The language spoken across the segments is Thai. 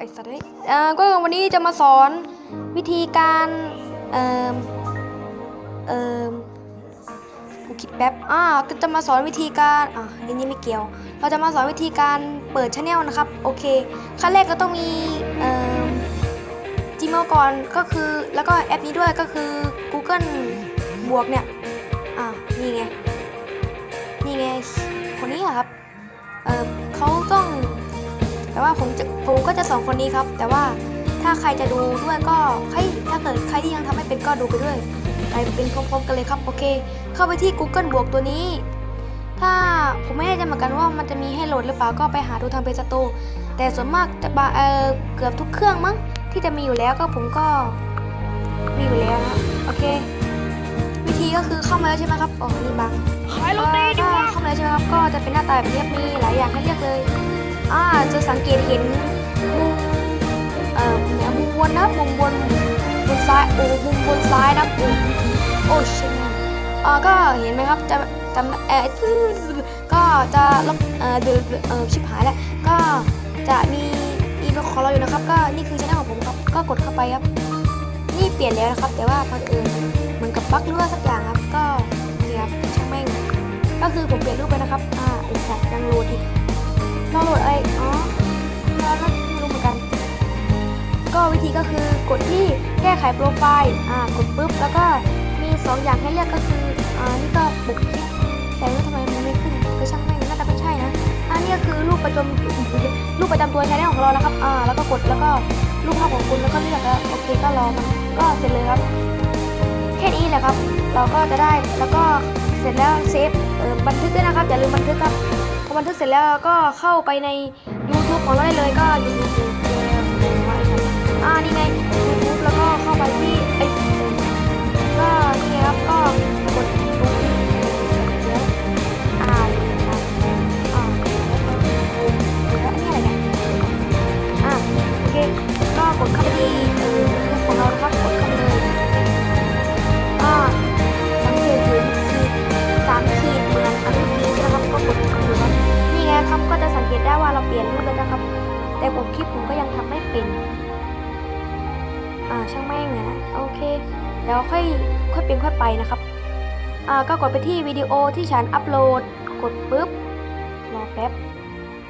อ้สัตว์เอ้ยเอ่อก็วันนี้จะมาสอนวิธีการ เอ่อ เอ่อ กูคิดแป๊บ อ่า ก็จะมาสอนวิธีการ อะอันนี้ไม่เกี่ยว เราจะมาสอนวิธีการเปิดช anel นะครับ โอเค ขั้นแรกก็ต้องมี เอ่อ Gmail ก่อนก็คือ แล้วก็แอปนี้ด้วยก็คือ Google บวกเนี่ย อ่า นี่ไง นี่ไง คนนี้อะครับ เอ่อเขาต้อง แต่ว่าผมจะผมก็จะสองคนนี้ครับ แต่ว่าถ้าใครจะดูด้วยก็ใครถ้าเกิดใครที่ยังทำไม่เป็นก็ดูไปด้วยไปเป็นพร้อมๆกันเลยครับโอเค เข้าไปที่ Google บวกตัวนี้ ถ้าผมไม่แน่ใจเหมือนกันว่ามันจะมีให้โหลดหรือเปล่าก็ไปหาดูทางเพจสตูแต่ส่วนมากจะบาเออเกือบทุกเครื่องมั้งที่จะมีอยู่แล้วก็ผมก็มีอยู่แล้วนะโอเค วิธีก็คือเข้ามาแล้วใช่ไหมครับอ๋อนี่บังขายโรตีดีกว่าเข้ามาแล้วใช่ไหมครับก็จะเป็นหน้าตาแบบนี้มีหลายอย่างให้เลือกเลย อ่าจะสังเกตเห็นมุมเอ่อเนี่ยมุมบนนะมุมบนบนซ้ายโอ้มุมบนซ้ายนะโอ้โอ้ชิบอ่าก็เห็นไหมครับจะจำเออก็จะลบเอ่อเดือเอ่อชิบหายแล้วก็จะมีอีเมลของเราอยู่นะครับ ก็นี่คือช่องของผมครับก็กดเข้าไปครับ นี่เปลี่ยนแล้วนะครับ แต่ว่าบังเอิญเหมือนกับบั๊กหรือว่าสักอย่างครับ ก็เนี่ครับช่างแม่งก็คือผมเปลี่ยนรูปไปนะครับ อ่าไอสัตว์ยังโหลดอีก เราโหลดอะไรอ๋อเราไม่รู้เหมือนกัน ก็วิธีก็คือกดที่แก้ไขโปรไฟล์อ่ากดปุ๊บแล้วก็มีสองอย่างให้เลือกก็คืออ่านี่ก็บุกคลิปแต่ว่าทำไมมันไม่ขึ้นก็ช่างแม่งน่าจะไม่ใช่นะอันนี้ก็คือรูปประจำรูปประจำตัวใชแนลของเรานะครับอ่าแล้วก็กดแล้วก็รูปภาพของคุณแล้วก็เลือกแล้วโอเคก็รอมันก็เสร็จเลยครับแค่นี้แหละครับ เราก็จะได้แล้วก็เสร็จแล้วเซฟเออบันทึกด้วยนะครับอย่าลืมบันทึกครับ บันทึกเสร็จแล้วก็เข้าไปใน YouTube ของเราได้เลยก็ยูทูบอ่านี่ไง YouTube แล้วก็เข้าไปที่ คลิปผมก็ยังทำไม่เป็น อ่าช่างแม่งนะ โอเคเดี๋ยวค่อยค่อยเป็นค่อยไปนะครับ อ่าก็กดไปที่วิดีโอที่ฉันอัปโหลด กดปุ๊บ รอแป๊บ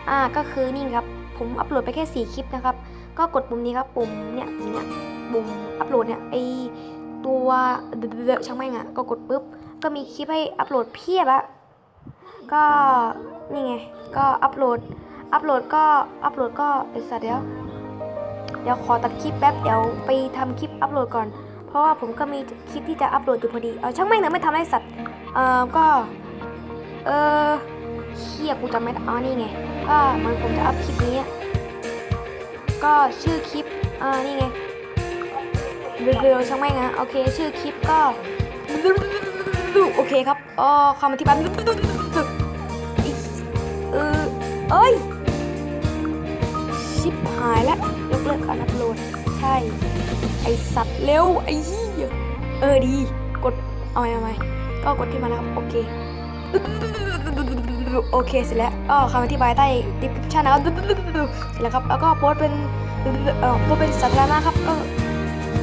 อ่าก็คือนี่ครับ ผมอัปโหลดไปแค่ 4 คลิปนะครับ ก็กดปุ่มนี้ครับปุ่มเนี่ยปุ่มเนี่ยปุ่มอัปโหลดเนี่ยไอตัวเดอะช่างแม่งอะก็กดปุ๊บ ก็มีคลิปให้อัปโหลดเพียบอะก็นี่ไง ก็อัปโหลด อัปโหลดก็อัปโหลดก็ไอสัตว์เดี๋ยว เดี๋ยวขอตัดคลิปแป๊บเดี๋ยวไปทำคลิปอัปโหลดก่อน เพราะว่าผมก็มีคลิปที่จะอัปโหลดอยู่พอดี เอาช่างแม่งเถอะไม่ทำให้สัตว์ เอ่อก็ เออเฮียกูจำไม่ได้อ๋อนี่ไง ก็เหมันผมจะอัพคลิปนี้ ก็ชื่อคลิปอ่านี่ไงเร็วๆช่างแม่งนะโอเค ชื่อคลิปก็โอเคครับอ๋อคำอธิบายเออเอ้ย ชิบหายแล้ว ไอสัตว์เร็วไอเหี้ยเออดี กดเอาไหมเอาไหมก็กดที่มานะครับโอเคโอเคเสร็จแล้วก็คำอธิบายใต้ description นะครับเสร็จแล้วครับแล้วก็โพสเป็นเอ่อโพสเป็นสาธารณะครับก็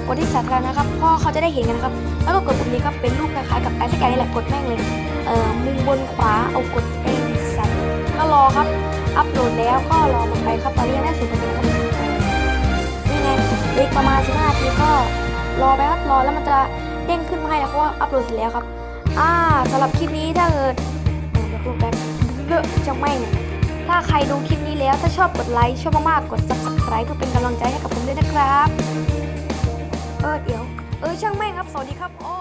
กดที่สาธารณะครับพราะเขาจะได้เห็นกันนะครับแล้วก็กดปุ่มนี้ครับเป็นรูปคล้ายๆกับไอ้สแกนนี่แหละกดแม่งเลยเอ่อมุมบนขวาเอากดไอ้สัตว์ก็รอครับอัพโหลดแล้วก็รอมันไปครับตอนนี้ยังได้ศูนย์เปอร์เซ็นครับ อีกประมาณ 15นาทีก็รอไปครับรอแล้วมันจะเด้งขึ้นมาให้แล้วเพราะว่าอัพโหลดเสร็จแล้วครับ อ่าสำหรับคลิปนี้ถ้าเกิดเออเดี๋ยวลงแป๊บเยอะจังแม่งถ้าใครดูคลิปนี้แล้วถ้าชอบกดไลค์ชอบมากๆกด subscribe เพื่อเป็นกำลังใจให้กับผมด้วยนะครับ เออเดี๋ยว เออช่างแม่งครับ สวัสดีครับโอ้